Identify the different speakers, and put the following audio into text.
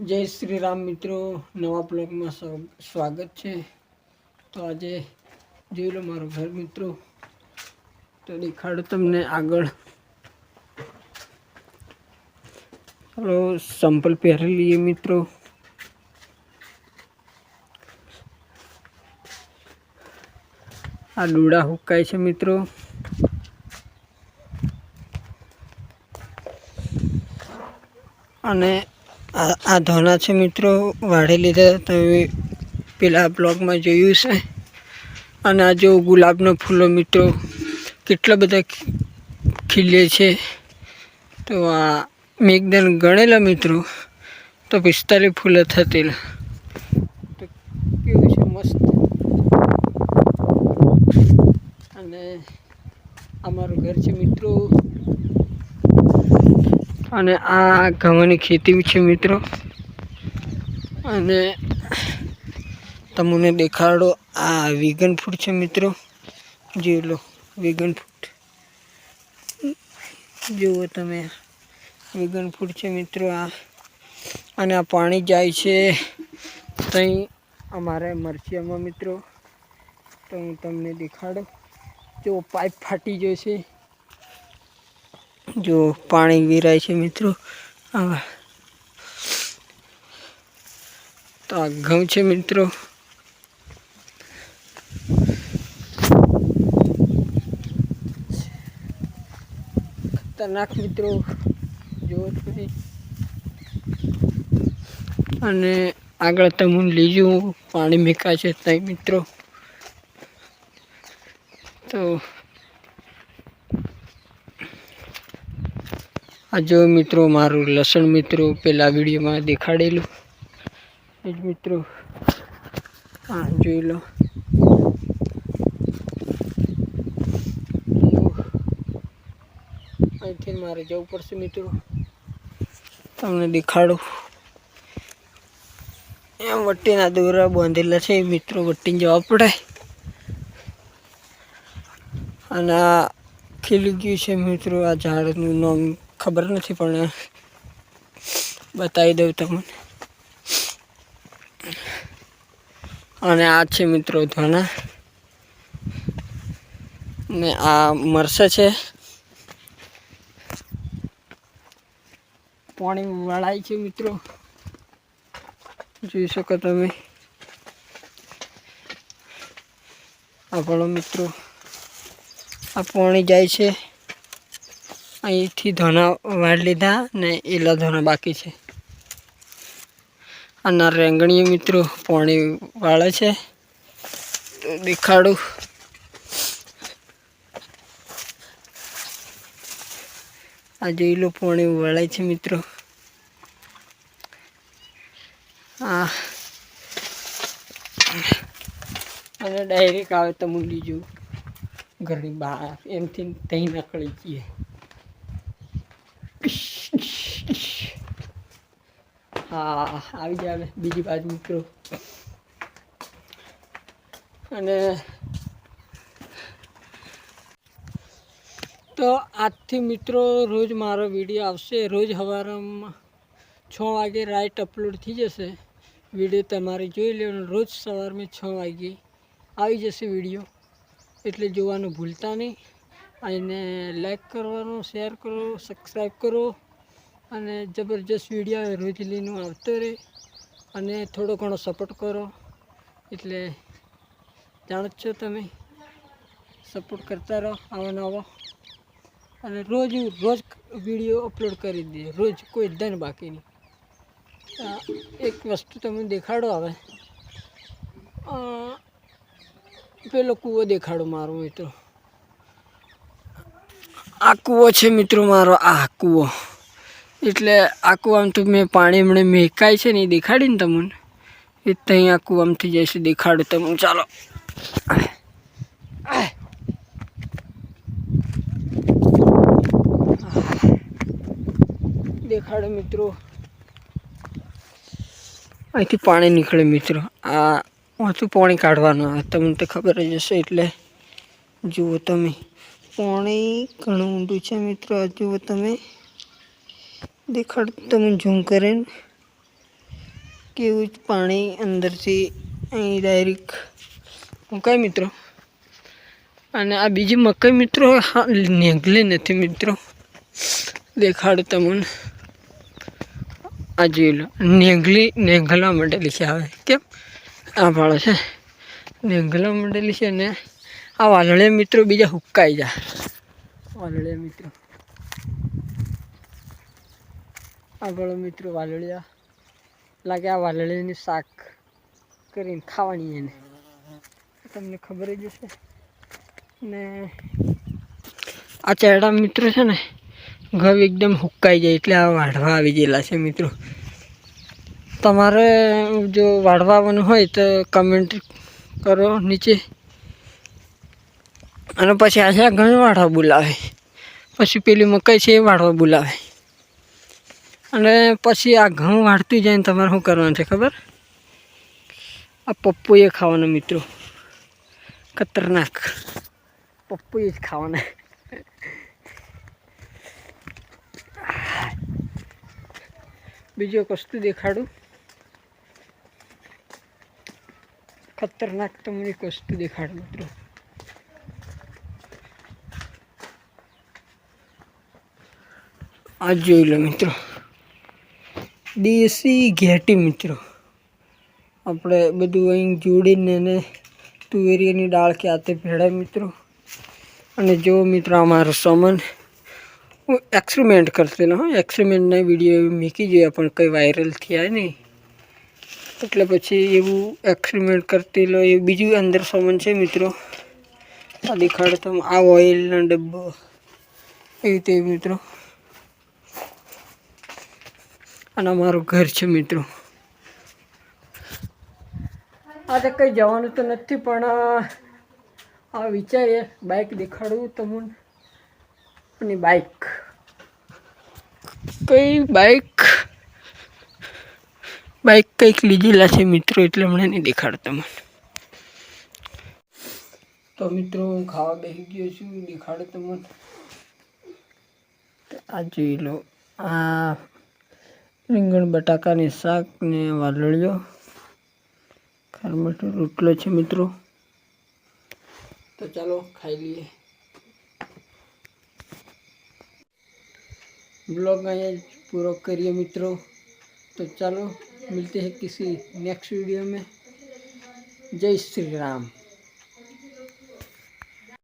Speaker 1: જય શ્રી રામ મિત્રો, નવા બ્લોગમાં સ્વ- સ્વાગત છે. તો આજે જોઈ લો મારો ઘર મિત્રો. તો દેખાડો તમને આગળ. ચાલો સંપલ પહેરી લઈએ મિત્રો. આ ડોડા હુકાય છે મિત્રો. અને આ ધોના છે મિત્રો વાળી લીધા તમે પેલા બ્લોગમાં જોયું છે. અને આ જો ગુલાબનો ફૂલો મિત્રો, કેટલા બધા ખીલે છે. તો આ મેં એકદમ ગણેલા મિત્રો, તો પિસ્તાલીસ ફૂલો થતેલા. તો કેવું છે મસ્ત. અને અમારું ઘર છે મિત્રો અને આ ઘઉંની ખેતી છે મિત્રો. અને તમને દેખાડો, આ વેગન ફૂડ છે મિત્રો. જોઈ લો વેગન ફૂડ જુઓ તમે વેગન ફૂડ છે મિત્રો આ. અને આ પાણી જાય છે. ત્યાં અમારે મરચિયામાં મિત્રો. તો હું તમને દેખાડું. જો પાઇપ ફાટી છે જો પાણી વિરાય છે મિત્રો. આવા. તો આ ઘઉં છે મિત્રો. ખતરનાક મિત્રો. જુઓ તમે. અને આગળ તમને લીજું પાણી મેકા છે ત્યાં મિત્રો. તો આ જો મિત્રો મારું લસણ મિત્રો પેલા વિડીયોમાં દેખાડેલું. એ જ મિત્રો હા જોઈ લો. અહીંથી મારે જવું પડશે મિત્રો. તમને દેખાડું. એમ વટ્ટીના દોરા બાંધેલા છે, મિત્રો વટ્ટીને જવા પડે. અને આ ખીલી ગયું છે મિત્રો, આ ઝાડનું નામ ખબર નથી, પણ બતાવી દઉં તમને. અને આ છે મિત્રો ધોના ને આ મરસે છે. પાણી વળાય છે મિત્રો. જોઈ શકો તમે. આપણો મિત્રો, આ પાણી જાય છે. અહીંથી ધોના વાળ લીધા ને એલા ધોના બાકી છે. આના રેંગણીય મિત્રો પોણી વાળે છે. તો દેખાડું. આ જોઈ લો પોણી વળાય છે મિત્રો. આ. અને ડાયરેક્ટ આવે તો મૂકી જોઉં ઘરની બહાર. એમથી ત્યાં નકળી જઈએ હા, આવી જાય બીજી બાજુ મિત્રો અને તો આજથી મિત્રો રોજ મારો વીડિયો આવશે. રોજ સવારમાં છ વાગે રાઈટ અપલોડ થઈ જશે. વીડિયો તમારે જોઈ લેવાનો. રોજ સવારમાં છ વાગે આવી જશે વીડિયો. એટલે જોવાનું ભૂલતા નહીં. અને લાઈક કરવાનું શેર કરો સબસ્ક્રાઈબ કરો અને જબરજસ્ત વીડિયો આવે રોજ લઈને આવતો રહે અને થોડો ઘણો સપોર્ટ કરો. એટલે જાણો છો તમે સપોર્ટ કરતા રહો આવો નવો અને રોજ રોજ વીડિયો અપલોડ કરી દઈએ રોજ કોઈ ધન બાકી નહીં. એક વસ્તુ તમને દેખાડો હવે. પેલો કૂવો દેખાડો મારો મિત્રો આ કૂવો છે મિત્રો, મારો આ કૂવો એટલે આ કૂવામાં તો મેં પાણી મને મેકાય છે ને એ દેખાડીને તમને? એ ત્યાં આ કૂવામાંથી જઈશું દેખાડું તમને. ચાલો. દેખાડો મિત્રો. અહીંથી પાણી નીકળે મિત્રો. આ હતું પાણી કાઢવાનું આવે તમને તો ખબર જ હશે એટલે જુઓ તમે. પાણી ઘણું ઊંડું છે મિત્રો. આ તમે દેખાડ, તમે ઝૂમ કરીને કેવું જ પાણી અંદરથી અહીં ડાયરેક્ટ મુકાય મિત્રો. અને આ બીજી મકાઈ મિત્રો નેગલી નથી મિત્રો. દેખાડ તમને. આ જોઈ લો. નેગલી, નેગલા મંડેલી છે આવે કેમ? આ ભાળો છે. નેગલા માંડેલી છે ને આ વાનળે મિત્રો બીજા હુકાઈ જાય વાનળે મિત્રો. આગળ મિત્રો વાલળિયા લાગે આ વાલળીની શાક કરીને ખાવાની એને. તમને ખબર જ હશે. ને આ ચેડા મિત્રો છે ને, ઘઉં એકદમ હુકાઈ જાય એટલે આ વાઢવા આવી ગયેલા છે મિત્રો. તમારે જો વાઢવાનું હોય તો કમેન્ટ કરો નીચે. અને પછી આ ઘઉં વાઢવા બોલાવે. પછી પેલી મકાઈ છે એ વાઢવા બોલાવે. અને પછી આ ઘઉં વાળતી જાય ને તમારે શું કરવાનું છે ખબર? આ પપ્પુએ ખાવાના મિત્રો. ખતરનાક. પપ્પુએ જ ખાવાના. બીજો કસ્તું દેખાડું? ખતરનાક તમને એક દેખાડું, મિત્રો. આ જોઈ લો મિત્રો. દેશી ઘેટી મિત્રો. આપણે બધું અહીં જોડીને એને તુવેરીની દાળ કે આતે ભેળાય મિત્રો. અને જો મિત્રો અમારો સામાન, હું એક્સપેરિમેન્ટ કરતેલો હા એક્સપેરિમેન્ટના વીડિયો મૂકી જોઈએ, પણ કંઈ વાયરલ થયા નહીં. એટલે પછી એવું એક્સપેરિમેન્ટ કરતેલો એ બીજું અંદર સામાન છે મિત્રો. આ દેખાડતો આ ઓઇલનો ડબ્બો. એવી તે મિત્રો. અને અમારું ઘર છે મિત્રો. આજે કંઈ જવાનું તો નથી, પણ આ વિચારીએ બાઇક દેખાડવું તમને અને બાઇક કઈ બાઇક બાઇક કંઈક લીધેલા છે મિત્રો, એટલે હમણાં નહીં દેખાડતા મને. તો મિત્રો, હું ખાવા બેસી ગયો છું, દેખાડે તમને આ જોઈ લો, આ રીંગણ બટાકાની શાક ને વાલળીઓ ખારમટો રોટલો છે મિત્રો તો ચાલો ખાઈ લઈએ ब्लॉग અહીંયા જ પૂરો કરીએ મિત્રો તો ચાલો मिलते हैं किसी नेक्स्ट वीडियो में जय श्री राम